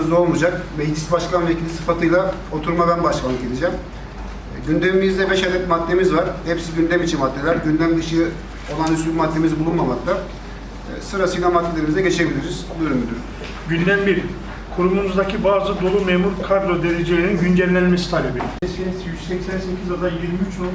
Hızlı olmayacak. Meclis Başkan Vekili sıfatıyla oturuma ben başkanlık edeceğim. E, Gündemimizde 5 adet maddemiz var. Hepsi gündem içi maddeler. Gündem dışı olan üstü maddemiz bulunmamakta. E, Sırasıyla maddelerimize geçebiliriz. Buyurun müdürüm. Gündem 1. Kurumumuzdaki bazı dolu memur kadro derecelerinin güncellenmesi talebi. SES 188 ada 23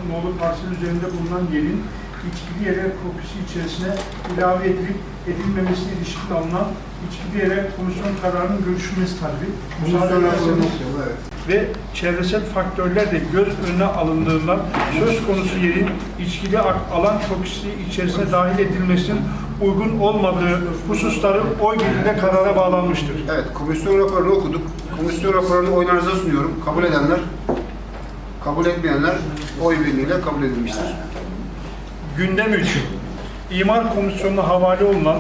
nolu parsel üzerinde bulunan yerin içkili yerler kopisi içerisine ilave edilip edilmemesine ilişkin alınan içkili yerler komisyon kararının görüşülmesi talebi. Müsaade ederseniz Evet. ve çevresel faktörler de göz önüne alındığından söz konusu yerin içkili alan kopisi içerisine dahil edilmesinin uygun olmadığı hususları oy birliğiyle karara bağlanmıştır. Evet, komisyon raporunu okuduk. Komisyon raporunu oylarınıza sunuyorum. Kabul edenler, kabul etmeyenler oy birliğiyle kabul edilmiştir. Gündem 3. İmar Komisyonu'na havale olunan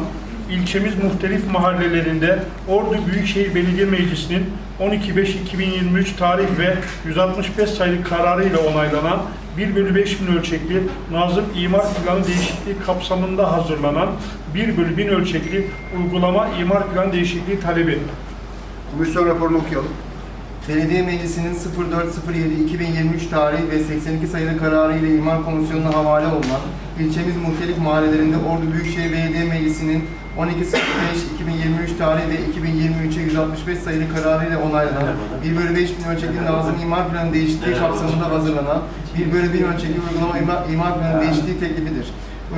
ilçemiz muhtelif mahallelerinde Ordu Büyükşehir Belediye Meclisi'nin 12.5.2023 tarih ve 165 sayılı kararı ile onaylanan 1 bölü 5 bin ölçekli Nazım İmar Planı değişikliği kapsamında hazırlanan 1 bölü 1000 ölçekli uygulama imar planı değişikliği talebi. Komisyon raporunu okuyalım. Belediye Meclisi'nin 04.07.2023 tarihi ve 82 sayılı kararı ile İmar Komisyonu'na havale olunan ilçemiz muhtelif mahallelerinde Ordu Büyükşehir Belediye Meclisi'nin 12.05.2023 tarihi ve 2023'e 165 sayılı kararı ile onaylanan 1 bölü 5 bin ölçekli Nazım İmar Planı değişikliği kapsamında hazırlanan 1 bölü 1000 ölçekli uygulama imar, imar planı değişikliği teklifidir.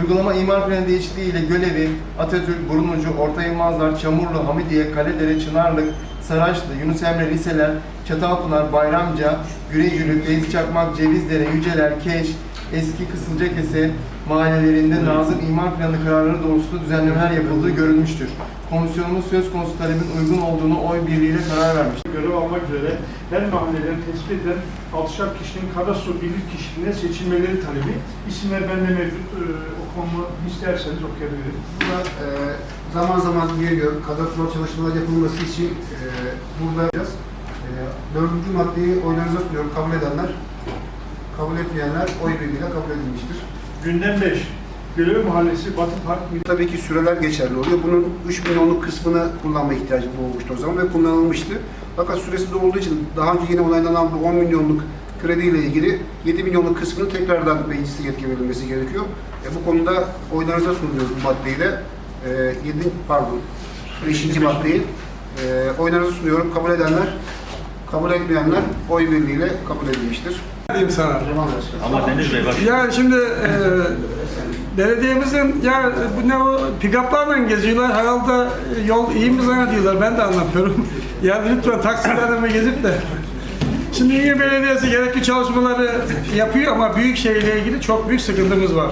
Uygulama imar planı değişikliği ile Gölevi, Atatürk, Burnucu, Orta Yılmazlar, Çamurlu, Hamidiye, Kaledere, Çınarlık, Saraçlı, Yunus Emre liseler, Çatalpınar, Bayramca, Gürecülü, Feyzi Çakmak, Cevizdere, Yüceler, Keş, Eski Kısılcakese mahallelerinde Nazım İmar Planı kararları doğrultusunda düzenlemeler yapıldığı görülmüştür. Komisyonumuz söz konusu talebin uygun olduğunu oy birliğiyle karar vermiştir. görev almak üzere her mahalleden tespit edilen 6'şar kişinin kadastro birlik kişiliğine seçilmeleri talebi. İsimler bende mevcut. Ee, okumamı isterseniz okuyabilirim. Burada e, zaman zaman geliyor. Kadastro çalışmalar yapılması için e, burada yapacağız. E, dördüncü maddeyi oylarınıza sunuyorum. Kabul edenler, kabul etmeyenler oy birliğiyle kabul edilmiştir. Gündem 5. Görev Mahallesi Batı Park Tabii ki süreler geçerli oluyor. Bunun 3 milyonluk kısmını kullanma ihtiyacı doğmuştu o zaman ve kullanılmıştı. Fakat süresi de olduğu için daha önce yine onaylanan bu 10 milyonluk krediyle ilgili 7 milyonluk kısmının tekrardan meclise yetki verilmesi gerekiyor. E, bu konuda oylarınıza sunuyoruz bu maddeyi de. E, 7, pardon, 5. maddeyi e, oylarınıza sunuyorum. Kabul edenler, kabul etmeyenler oy birliğiyle kabul edilmiştir. Diyeyim sana. Ama Deniz Bey bak. Ya şimdi e, belediyemizin ya bu ne o pikaplarla geziyorlar herhalde yol iyi mi zannediyorlar ben de anlamıyorum. yani lütfen taksilerle gezip de Şimdi İyi Belediyesi gerekli çalışmaları yapıyor ama Büyükşehir'le ilgili çok büyük sıkıntımız var.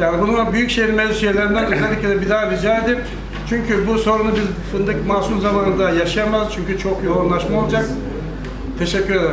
Yani bunu Büyükşehir meclis üyelerinden özellikle bir daha rica edip çünkü bu sorunu biz fındık mahsul zamanında yaşayamaz çünkü çok yoğunlaşma olacak. Teşekkür ederim.